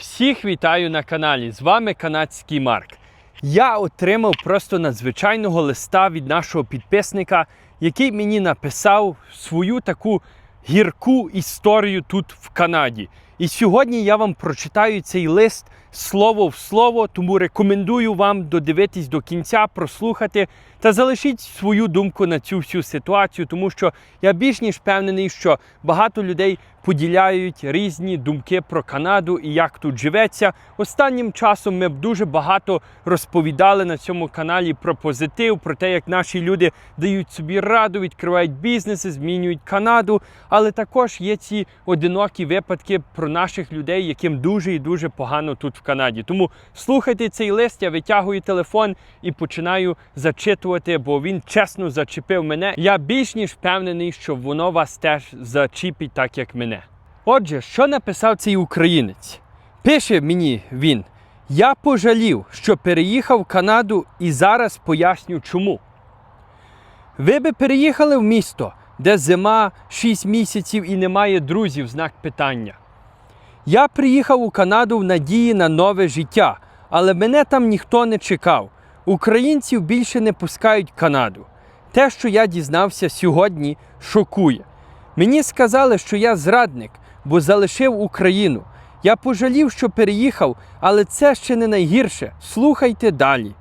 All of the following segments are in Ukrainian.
Всіх вітаю на каналі. З вами канадський Марк. Я отримав просто надзвичайного листа від нашого підписника, який мені написав свою таку гірку історію тут в Канаді. І сьогодні я вам прочитаю цей лист слово в слово, тому рекомендую вам додивитись до кінця, прослухати та залишіть свою думку на цю всю ситуацію, тому що я більш ніж впевнений, що багато людей поділяють різні думки про Канаду і як тут живеться. Останнім часом ми б дуже багато розповідали на цьому каналі про позитив, про те, як наші люди дають собі раду, відкривають бізнеси, змінюють Канаду. Але також є ці одинокі випадки про наших людей, яким дуже і дуже погано тут в Канаді. Тому слухайте цей лист, я витягую телефон і починаю зачитувати, бо він чесно зачепив мене. Я більш ніж впевнений, що воно вас теж зачіпить, так як мене. Отже, що написав цей українець? Пише мені він: Я пожалів, що переїхав в Канаду і зараз поясню чому. Ви би переїхали в місто, де зима 6 місяців і немає друзів, знак питання. Я приїхав у Канаду в надії на нове життя, але мене там ніхто не чекав. Українців більше не пускають Канаду. Те, що я дізнався сьогодні, шокує. Мені сказали, що я зрадник, бо залишив Україну. Я пожалів, що переїхав, але це ще не найгірше. Слухайте далі.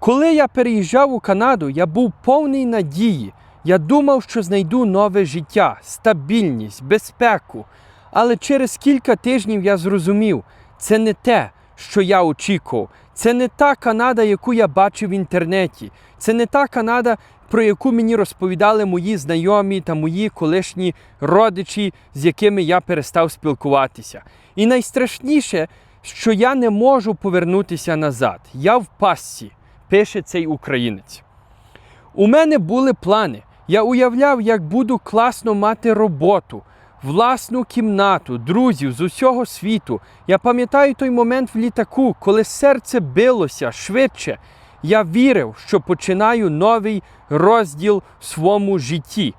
Коли я переїжджав у Канаду, я був повний надії. Я думав, що знайду нове життя, стабільність, безпеку. Але через кілька тижнів я зрозумів, це не те, що я очікував. Це не та Канада, яку я бачив в інтернеті. Це не та Канада, про яку мені розповідали мої знайомі та мої колишні родичі, з якими я перестав спілкуватися. І найстрашніше, що я не можу повернутися назад. Я в пастці, пише цей українець. У мене були плани. Я уявляв, як буду класно мати роботу, власну кімнату, друзів з усього світу. Я пам'ятаю той момент в літаку, коли серце билося швидше. Я вірив, що починаю новий розділ в своєму житті.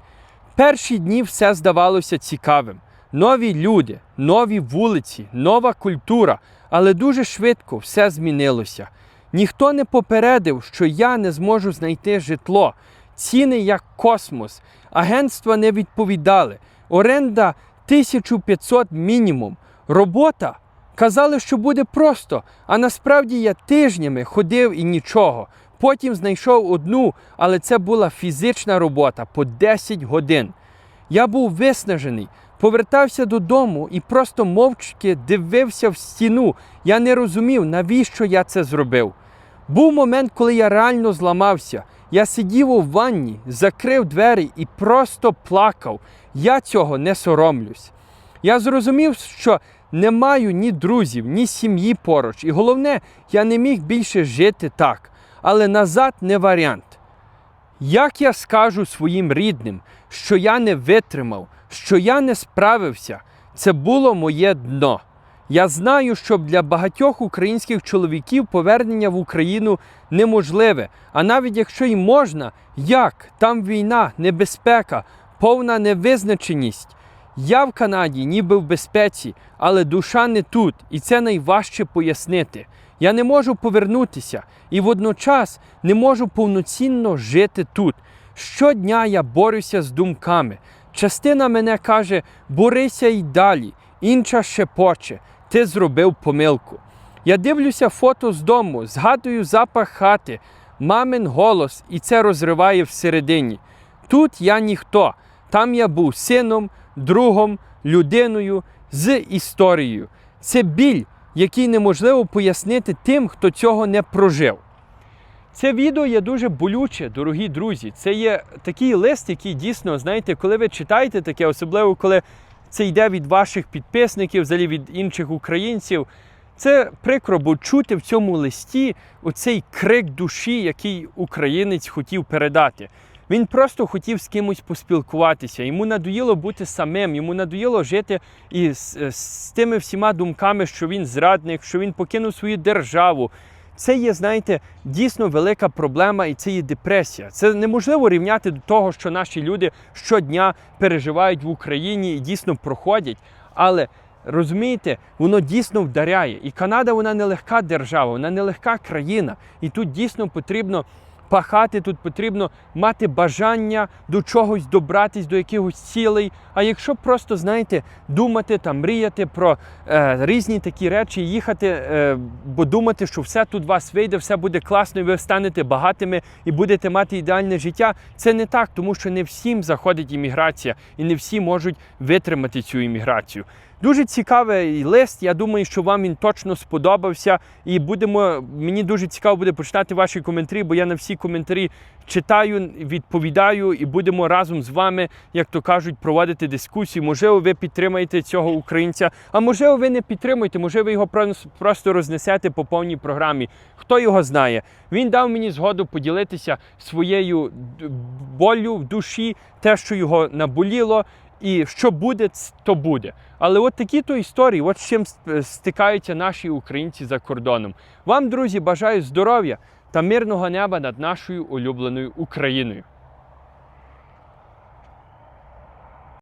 Перші дні все здавалося цікавим. Нові люди, нові вулиці, нова культура, але дуже швидко все змінилося. Ніхто не попередив, що я не зможу знайти житло. Ціни як космос. Агентства не відповідали. Оренда 1500 мінімум. Робота казали, що буде просто, а насправді я тижнями ходив і нічого. Потім знайшов одну, але це була фізична робота по 10 годин. Я був виснажений, повертався додому і просто мовчки дивився в стіну. Я не розумів, навіщо я це зробив. Був момент, коли я реально зламався. Я сидів у ванні, закрив двері і просто плакав. Я цього не соромлюсь. Я зрозумів, що не маю ні друзів, ні сім'ї поруч. І головне, я не міг більше жити так. Але назад не варіант. Як я скажу своїм рідним, що я не витримав, що я не справився, це було моє дно. Я знаю, що для багатьох українських чоловіків повернення в Україну неможливе. А навіть якщо й можна, як? Там війна, небезпека, повна невизначеність. Я в Канаді, ніби в безпеці, але душа не тут, і це найважче пояснити. Я не можу повернутися і водночас не можу повноцінно жити тут. Щодня я борюся з думками. Частина мене каже, борися й далі, інша шепоче, ти зробив помилку. Я дивлюся фото з дому, згадую запах хати, мамин голос, і це розриває всередині. Тут я ніхто, там я був сином, другом, людиною з історією. Це біль, який неможливо пояснити тим, хто цього не прожив. Це відео є дуже болюче, дорогі друзі. Це є такий лист, який дійсно, знаєте, коли ви читаєте таке, особливо коли це йде від ваших підписників, взагалі від інших українців. Це прикро, бо чути в цьому листі оцей крик душі, який українець хотів передати. Він просто хотів з кимось поспілкуватися. Йому надоїло бути самим, йому надоїло жити і з, з тими всіма думками, що він зрадник, що він покинув свою державу. Це є, знаєте, дійсно велика проблема, і це є депресія. Це неможливо рівняти до того, що наші люди щодня переживають в Україні і дійсно проходять. Але розумієте, воно дійсно вдаряє. І Канада вона не легка держава, вона не легка країна. І тут дійсно потрібно пахати, тут потрібно мати бажання до чогось добратись, до якихось цілей. А якщо просто, знаєте, думати та мріяти про е, різні такі речі, їхати, е, бо думати, що все тут вас вийде, все буде класно, і ви станете багатими і будете мати ідеальне життя, це не так, тому що не всім заходить імміграція, і не всі можуть витримати цю імміграцію. Дуже цікавий лист. Я думаю, що вам він точно сподобався. І будемо. Мені дуже цікаво буде почитати ваші коментарі, бо я на всі коментарі читаю, відповідаю, і будемо разом з вами, як то кажуть, проводити дискусію. Можливо, ви підтримаєте цього українця, а можливо, ви не підтримуєте, можливо, ви його прос- просто рознесете по повній програмі. Хто його знає? Він дав мені згоду поділитися своєю болю в душі, те, що його наболіло. І що буде, то буде. Але от такі то історії, от з чим стикаються наші українці за кордоном. Вам, друзі, бажаю здоров'я та мирного неба над нашою улюбленою Україною.